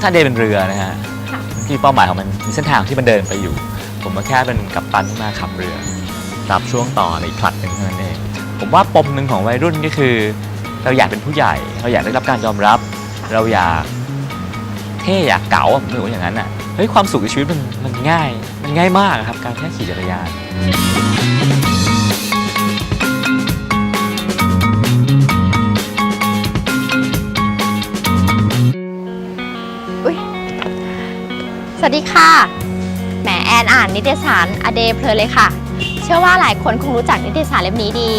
ถ้าเดย์เป็นเรือนะฮะที่เป้าหมายของมันมีเส้นทางที่มันเดินไปอยู่ ผมก็แค่เป็นกัปตันที่มาขับเรือรับช่วงต่อในอีกผลัดหนึ่งเท่านั้นเองผมว่าปมหนึ่งของวัยรุ่นก็คือ เราอยากเป็นผู้ใหญ่ เราอยากได้รับการยอมรับ เราอยากเท่อยากเก๋าผมรู้ว่าอย่างนั้นอะเฮ้ยความสุขในชีวิตมันมันง่าย มันง่ายมากครับการแค่ขี่จักรยาน วัสดีค่ะ แหมแอนอ่านนิตยสารอเดเพลินเลยค่ะ เชื่อว่าหลายคนคงรู้จักนิตยสารเล่มนี้ดี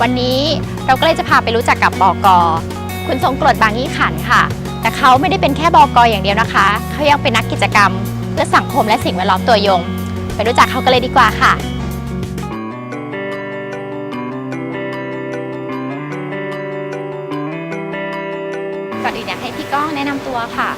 วันนี้เราก็เลยจะพาไปรู้จักกับบอกอคุณทรงกรดบางยี่ขันค่ะ แต่เขาไม่ได้เป็นแค่บอกออย่างเดียวนะคะ เขายังเป็นนักกิจกรรม เพื่อสังคมและสิ่งแวดล้อมตัวยง ไปรู้จักเขากันเลยดีกว่าค่ะก่อนอื่นอยากให้พี่ก้องแนะนำตัวค่ะ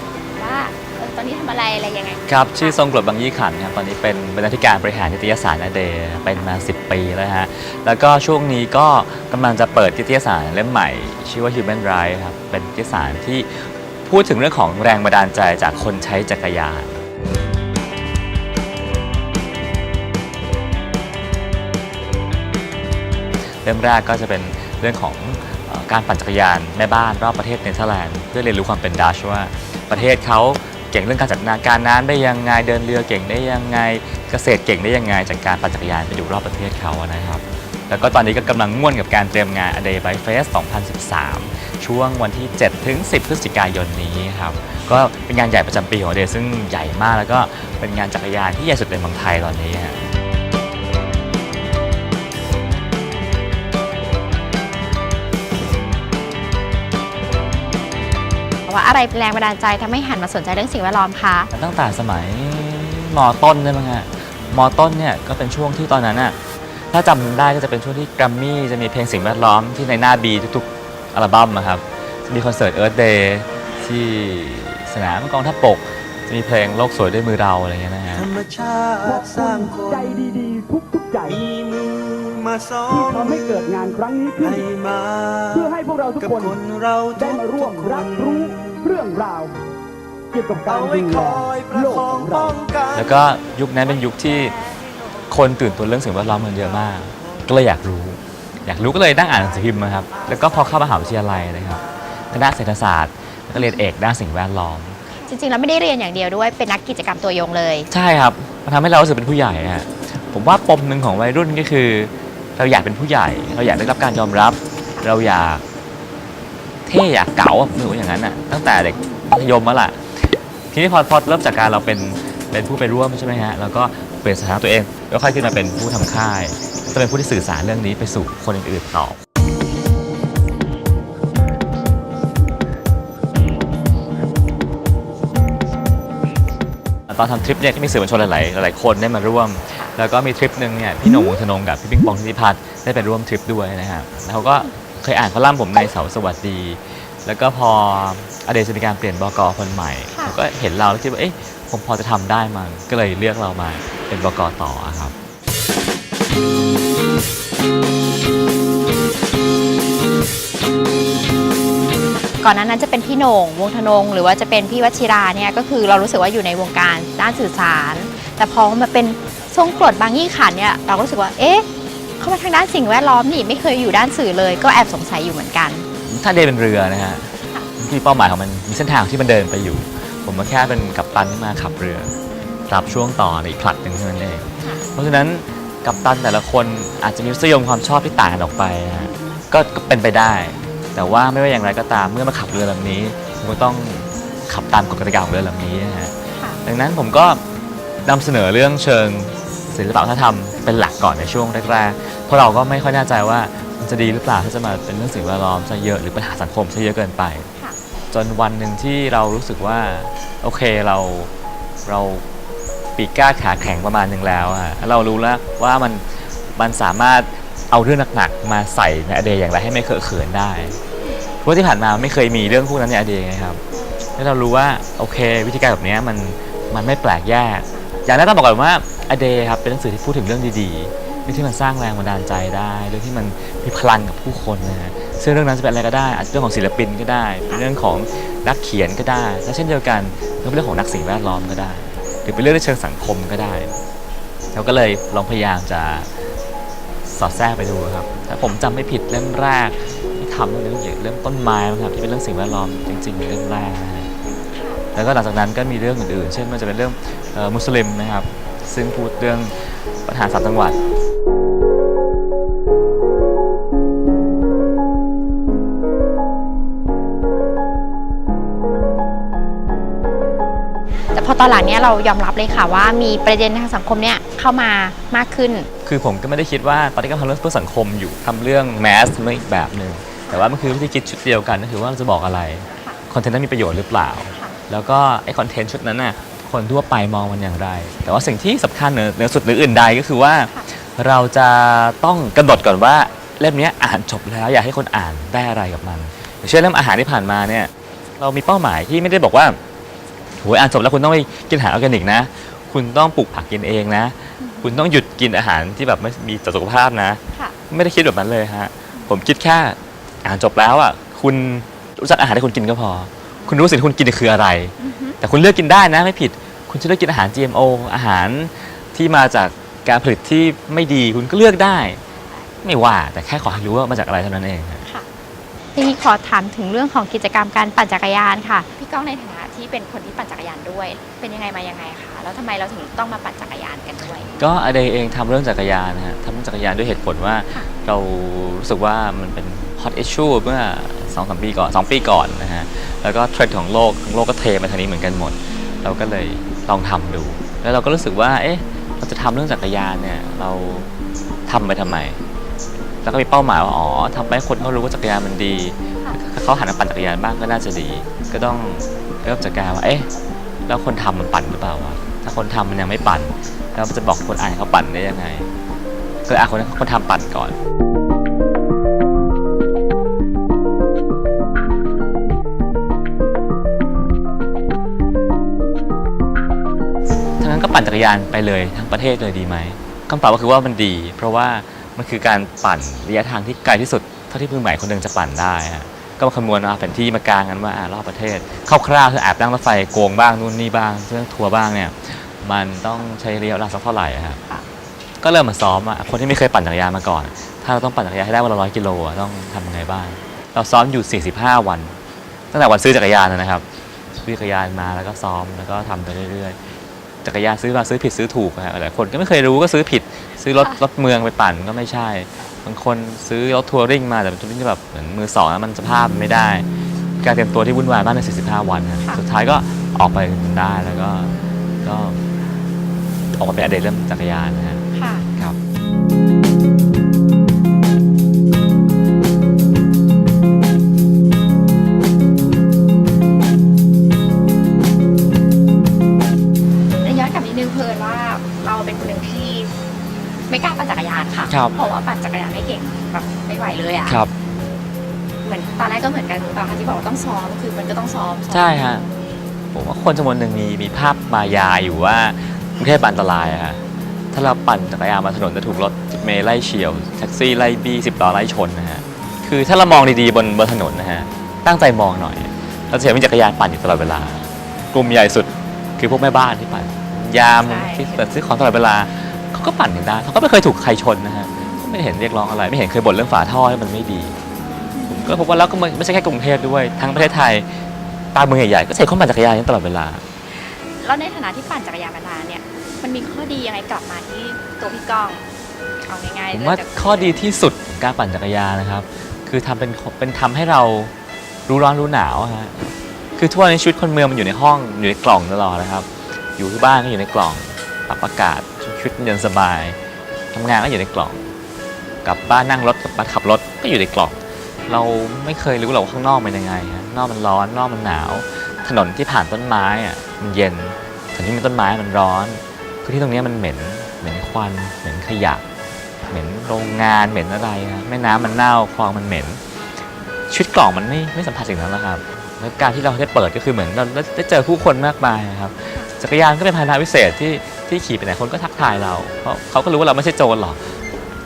อนนี้ทำอะไรอะไรยังไงครับชื่อทรงกรดบางยี่ขันครับตอนนี้เป็นบรรณาธิการบริหารนิตยสารอเดย์เป็นมา 10 ปีแล้วฮะแล้วก็ช่วงนี้ก็กำลังจะเปิดนิตยสารเล่มใหม่ ชื่อว่า Human Right ครับเป็นนิตยสารที่พูดถึงเรื่องของแรงบันดาลใจจากคนใช้จักรยานเริ่มแรกก็จะเป็นเรื่องของการปั่นจักรยานแม่บ้านรอบประเทศเนเธอร์แลนด์เพื่อเรียนรู้ความเป็นดัชว่าประเทศเขา เก่งเรื่องการจัดการน้ำได้ยังไงเดินเรือเก่งได้ยังไง เกษตรเก่งได้ยังไง จากการปั่นจักรยานไปดูรอบประเทศเขาอะนะครับ แล้วก็ตอนนี้ก็กำลังม่วนกับการเตรียมงาน A Day by Fest 2013 ช่วงวันที่ 7 ถึง 10 พฤศจิกายนนี้ครับ ก็เป็นงานใหญ่ประจำปีของเดซึ่งใหญ่มากแล้วก็เป็นงานจักรยานที่ใหญ่สุดในเมืองไทยตอนนี้ฮะ ว่าอะไรเป็นแรงบันดาลใจทำให้หันมาสนใจเรื่องสิ่งแวดล้อมคะตั้งแต่สมัยมต้นใช่ไหมฮะมต้นเนี่ยก็เป็นช่วงที่ตอนนั้นน่ะถ้าจำได้ก็จะเป็นช่วงที่แกรมมี่จะมีเพลงสิ่งแวดล้อมที่ในหน้าบีทุกๆอัลบั้มนะครับจะมีคอนเสิร์ต Earth Day ที่สนามกองทัพบกจะมีเพลงโลกสวยด้วยมือเราอะไรเงี้ยนะฮะธรรมชาติสร้างคนใจดีๆ ทุกๆใจมีมือมาสอที่นทำให้เกิดงานครั้งนี้ขึ้นให้มาเพื่อให้พวกเราทุกกับคนคนเราได้ทุกมาร่วมทุกรับคนรู้ เรื่องราวเกี่ยวกับกาเอารไว้ดูคแลอยประโลกคอขงองป้เราองกันแล้วก็ยุคนั้นเป็นยุคที่คนตื่นตัวเรื่องสิ่งแวดล้อมกันเยอะมาก ก็เลยอยากรู้ อยากรู้ก็เลยนั่งอ่านหนังสือพิมพ์นะครับ แล้วก็พอเข้ามหาวิทยาลัยนะครับคณะเศรษฐศาสตร์แล้วก็เรียนเอกด้านสิ่งแวดล้อม จริงๆ แล้วไม่ได้เรียนอย่างเดียวด้วย เป็นนักกิจกรรมตัวยงเลย ใช่ครับ มันทำให้เรารู้สึกเป็นผู้ใหญ่ฮะ ผมว่าปมหนึ่งของวัยรุ่นก็คือ เราอยากเป็นผู้ใหญ่ เราอยากได้รับการยอมรับ เราอยาก เท่อยากเก๋าอะผมรู้อย่างนั้นอะตั้งแต่เด็กมัธยมมาล่ะทีนี้พอพอเริ่มจากการเราเป็นเป็นผู้ไปร่วมใช่ไหมฮะแล้วก็เปลี่ยนสถานะตัวเองแล้วค่อยขึ้นมาเป็นผู้ทำค่ายจะเป็นผู้ที่สื่อสารเรื่องนี้ไปสู่คนอื่นๆต่อตอนทำทริปเนี่ยก็มีสื่อมวลชนหลายๆหลายคนได้มาร่วม แล้วก็มีทริปหนึ่งเนี่ยพี่หนงวงธนงกับพี่ปิงปองทิติพัฒน์ได้ไปร่วมทริปด้วยนะครับแล้วเขาก็ เคยอ่านคอลัมน์ผมในเสาสวัสดี แล้วก็พออเดชจะมีการเปลี่ยนบกคนใหม่ค่ะ เขาก็เห็นเราแล้วคิดว่าเอ๊ะผมพอจะทำได้มั้งก็เลยเลือกเรามาเป็นบกต่อครับ ก่อนหนานั้นจะเป็นพี่โหน่งวงธนง หรือว่าจะเป็นพี่วชิราเนี่ยก็คือเรารู้สึกว่าอยู่ในวงการด้านสื่อสาร แต่พอมาเป็นทรงกรดบางยี่ขันธ์เนี่ยเราก็รู้สึกว่าเอ๊ะ เข้ามาทางด้านสิ่งแวดล้อมนี่ไม่เคยอยู่ด้านสื่อเลย ก็แอบสงสัยอยู่เหมือนกัน ถ้าเดย์เป็นเรือนะฮะค่ะที่เป้าหมายของมันมีเส้นทางที่มันเดินไปอยู่ ผมก็แค่เป็นกัปตันที่มาขับเรือรับช่วงต่อในอีกผลัดหนึ่งเท่านั้นเอง เพราะฉะนั้นกัปตันแต่ละคนอาจจะมีรสนิยมความชอบที่ต่างกันออกไปนะฮะก็ก็เป็นไปได้ แต่ว่าไม่ว่าอย่างไรก็ตามเมื่อมาขับเรือลำนี้ผมก็ต้องขับตามกฎกติกาของเรือลำนี้นะฮะค่ะดังนั้นผมก็นำเสนอเรื่องเชิง ศิลปะวัฒนธรรมเป็นหลักก่อนในช่วงแรกๆเพราะเราก็ไม่ค่อยแน่ใจว่ามันจะดีหรือเปล่าถ้าจะมาเป็นเรื่องสิ่งแวดล้อมซะเยอะหรือปัญหาสังคมซะเยอะเกินไปค่ะจนวันหนึ่งที่เรารู้สึกว่าโอเคเราเราปีกกล้าขาแข็งประมาณหนึ่งแล้วอะเรารู้แล้วว่ามันมันสามารถเอาเรื่องหนักๆมาใส่ในอเดย์อย่างไรให้ไม่เคอะเขินได้ เพราะที่ผ่านมาไม่เคยมีเรื่องพวกนั้นในอเดย์ไงครับแล้วเรารู้ว่าโอเค วิธีการแบบเนี้ยมันมันไม่แปลกแยก อย่างแรกต้องบอกก่อนว่าอเดย์ครับเป็นหนังสือที่พูดถึงเรื่องดีๆเรื่องที่มันสร้างแรงบันดาลใจได้เรื่องที่มันมีพลังกับผู้คนนะฮะซึ่งเรื่องนั้นจะเป็นอะไรก็ได้อาจจะเรื่องของศิลปินก็ได้ เป็นเรื่องของนักเขียนก็ได้และเช่นเดียวกันก็เป็นเรื่องของนักสิ่งแวดล้อมก็ได้ หรือเป็นเรื่องในเชิงสังคมก็ได้เราก็เลยลองพยายามจะสอดแทรกไปดูครับถ้าผมจำไม่ผิดเล่มแรกที่ทำเรื่องเกี่ยวกับเรื่องต้นไม้นะครับที่เป็นเรื่องสิ่งแวดล้อมจริงๆเล่มแรกนะฮะแล้วก็หลังจากนั้นก็มีเรื่องอื่นๆ เช่นมันจะเป็นเรื่อง มุสลิมนะครับ ซึ่งพูดเรื่องปัญหาสามจังหวัดแต่พอตอนหลังเนี้ยเรายอมรับเลยค่ะว่ามีประเด็นทางสังคมเนี่ยเข้ามามากขึ้น คือผมก็ไม่ได้คิดว่าตอนนี้ก็ทำเรื่องเพื่อสังคมอยู่ทำเรื่องแมสเรื่องอีกแบบหนึ่งแต่ว่ามันคือวิธีคิดชุดเดียวกันก็คือว่าเราจะบอกอะไรค่ะคอนเทนต์นั้นมีประโยชน์หรือเปล่าค่ะแล้วก็ไอ้คอนเทนต์ชุดนั้นน่ะ คนทั่วไปมองมันอย่างไร แต่ว่าสิ่งที่สำคัญเหนือเหนือสุดหรืออื่นใดก็คือว่าค่ะเราจะต้องกำหนดก่อนว่าเล่มเนี้ยอ่านจบแล้วอยากให้คนอ่านได้อะไรกับมันอย่างเช่นเล่มอาหารที่ผ่านมาเนี่ยเรามีเป้าหมายที่ไม่ได้บอกว่าโหยอ่านจบแล้วคุณต้องไปกินอาหารออร์แกนิกนะ คุณต้องปลูกผักกินเองนะ คุณต้องหยุดกินอาหารที่แบบไม่มีต่อสุขภาพนะค่ะไม่ได้คิดแบบนั้นเลยฮะผมคิดแค่อ่านจบแล้วอะคุณรู้จักอาหารที่คุณกินก็พอ คุณรู้สิ่งที่คุณกินคืออะไรอือฮึแต่คุณเลือกกินได้นะไม่ผิด คุณจะเลือกกินอาหาร GMO อาหารที่มาจากการผลิตที่ไม่ดีคุณก็เลือกได้ ไม่ว่าแต่แค่ขอให้รู้ว่ามาจากอะไรเท่านั้นเองฮะค่ะทีนี้ขอถามถึงเรื่องของกิจกรรมการปั่นจักรยานค่ะ พี่ก้องในฐานะที่เป็นคนที่ปั่นจักรยานด้วย เป็นยังไงมายังไงคะแล้วทำไมเราถึงต้องมาปั่นจักรยานกันด้วย ก็อเดย์เองทำเรื่องจักรยานนะฮะทำเรื่องจักรยานด้วยเหตุผลว่าค่ะ เรารู้สึกว่ามันเป็น hot issue เมื่อสองสามปีก่อนสองปีก่อนนะฮะ แล้วก็เทรนด์ของโลกทั้งโลกก็เทมาทางนี้เหมือนกันหมด เราก็เลย ลองทำดู แล้วเราก็รู้สึกว่า เอ๊ะ เราจะทำเรื่องจักรยานเนี่ย เราทำไปทำไม แล้วก็มีเป้าหมายว่า อ๋อทำไปให้คนเขารู้ว่าจักรยานมันดี เขาหันมาปั่นจักรยานบ้างก็น่าจะดี ก็ต้องเริ่มจากการว่า เอ๊ะ แล้วคนทำมันปั่นหรือเปล่าวะ ถ้าคนทำมันยังไม่ปั่น แล้วจะบอกคนอ่านเขาปั่นได้ยังไง ก็อะคนคนทำปั่นก่อน ปั่นจักรยานไปเลยทั้งประเทศเลยดีไหมคำตอบก็คือว่ามันดี เพราะว่ามันคือการปั่นระยะทางที่ไกลที่สุดเท่าที่มือใหม่คนหนึ่งจะปั่นได้ฮะก็มาคำนวณเอาแผนที่มากางกันว่าอ่ารอบประเทศคร่าวๆคือแอบนั่งรถไฟโกงบ้างนู่นนี่บ้างเรื่องทัวร์บ้างเนี่ยมันต้องใช้ระยะเวลาสักเท่าไหร่อะครับก็เริ่มมาซ้อมอะคนที่ไม่เคยปั่นจักรยานมาก่อน ถ้าเราต้องปั่นจักรยานให้ได้วันละร้อยกิโลอะต้องทำยังไงบ้างเราซ้อมอยู่ 45 วัน ตั้งแต่วันซื้อจักรยานนะครับซื้อจักรยานมาแล้วก็ซ้อมแล้วก็ทำไปเรื่อย จักรยานซื้อมาซื้อผิดซื้อถูกนะฮะหลายคนก็ไม่เคยรู้ก็ซื้อผิด ซื้อรถค่ะรถเมืองไปปั่นก็ไม่ใช่ บางคนซื้อรถทัวริงมาแต่เป็นทัวริงที่แบบเหมือนมือสองแล้วมันสภาพไม่ได้ การเตรียมตัวที่วุ่นวายมากใน 45 วันนะสุดท้ายก็ออกไปได้แล้วก็ก็ออกมาเป็นอดีตเรื่องจักรยานนะฮะค่ะครับ กล้าปั่นจักรยานค่ะ ครับ เพราะว่าปั่นจักรยานไม่เก่งแบบไม่ไหวเลยอะ ครับ เหมือนตอนแรกก็เหมือนกันตอนที่บอกว่าต้องซ้อมคือมันก็ต้องซ้อมซ้อมใช่ฮะ ผมว่าคนจำนวนหนึ่งมีมีภาพมายาอยู่ว่ากรุงเทพอันตรายอะฮะถ้าเราปั่นจักรยานมาถนนจะถูกรถเมล์ไล่เฉียวแท็กซี่ไล่บี้สิบล้อไล่ชนนะฮะคือถ้าเรามองดีๆบนบนถนนนะฮะตั้งใจมองหน่อยเราจะเห็นมีจักรยานปั่นอยู่ตลอดเวลา กลุ่มใหญ่สุดคือพวกแม่บ้านที่ปั่นยามที่เปิดซื้อของตลอดเวลาเขา ก็ปั่นกันได้เขาก็ไม่เคยถูกใครชนนะฮะไม่เห็นเรียกร้องอะไรไม่เห็นเคยบ่นเรื่องฝาท่อให้มันไม่ดีผมก็พบว่าแล้วก็ไม่ไม่ใช่แค่กรุงเทพด้วยทั้งประเทศไทยตามเมืองใหญ่ๆก็ใช้คนปั่นจักรยานกันตลอดเวลา แล้วในฐานะที่ปั่นจักรยานมานานเนี่ยมันมีข้อดียังไงกลับมาที่ตัวพี่ก้องเอาง่ายๆผมว่าเริ่จกข้อดีที่สุดของการปั่นจักรยานนะครับ คือทำเป็นเป็นทำให้เรารู้ร้อนรู้หนาวอะฮะคือทั่วในชีวิตคนเมืองมันอยู่ในห้องอยู่ในกล่องตลอดนะครับ อยู่ที่บ้านก็อยู่ในกล่องปรับอากาศ ชีวิตมันเย็นสบายทำงานก็อยู่ในกล่อง กลับบ้านนั่งรถกลับบ้านขับรถก็อยู่ในกล่อง เราไม่เคยรู้หรอกว่าข้างนอกเป็นยังไงฮะนอกมันร้อนนอกมันหนาว ถนนที่ผ่านต้นไม้อะมันเย็นถนนที่มีต้นไม้มันร้อนคือที่ตรงนี้มันเหม็นเหม็นควันเหม็นขยะเหม็นโรงงานเหม็นอะไรนะแม่น้ำมันเน่าคลองมันเหม็นชีวิตกล่องมันไม่ไม่สัมผัสสิ่งนั้นหรอกครับแล้วการที่เราได้เปิดก็คือเหมือนเราได้เจอผู้คนมากมายนะครับจักรยานก็เป็นพาหนะวิเศษที่ ที่ขี่ไปไหนคนก็ทักทายเรา เพราะเขาก็รู้ว่าเราไม่ใช่โจรหรอก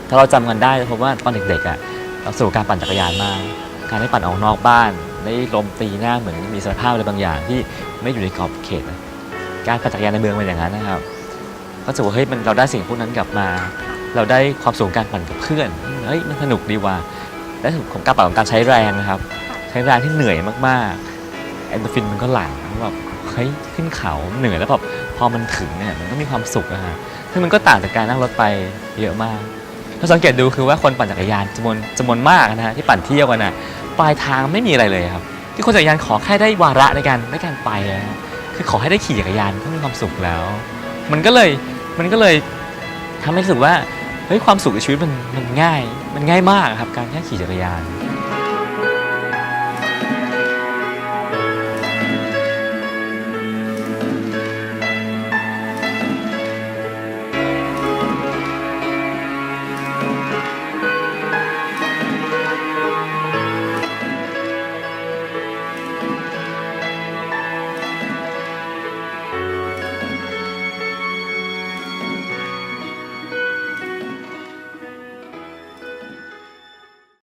ถ้าเราจำกันได้เพราะว่าตอนเด็กๆอะเราสู่การปั่นจักรยานมาก การได้ปั่นออกนอกบ้านได้ลมตีหน้าเหมือนมีสภาพอะไรบางอย่างที่ไม่อยู่ในขอบเขตนะการปั่นจักรยานในเมืองเป็นอย่างนั้นนะครับก็จะว่าเฮ้ยมันเราได้สิ่งพวกนั้นกลับมา เราได้ความสุขของการปั่นกับเพื่อนเฮ้ยมันสนุกดีว่ะและของการปั่นของการใช้แรงนะครับ ใช้แรงที่เหนื่อยมากๆเอนโดรฟินมันก็หลั่งแบบเฮ้ยขึ้นเขาเหนื่อยแล้วแบบ พอมันถึงเนี่ยมันก็มีความสุขนะฮะซึ่งมันก็ต่างจากการนั่งรถไปเยอะมากถ้าสังเกตดูคือว่าคนปั่นจักรยานจำนวนจำนวนมากนะฮะที่ปั่นเที่ยวกันนะปลายทางไม่มีอะไรเลยครับ ที่คนจักรยานขอแค่ได้วาระในการในการไปนะคือขอให้ได้ขี่จักรยานก็มีความสุขแล้ว มันก็เลยมันก็เลยทำให้รู้สึกว่าเฮ้ยความสุขในชีวิตมันมันง่าย มันง่ายมากครับการแค่ขี่จักรยาน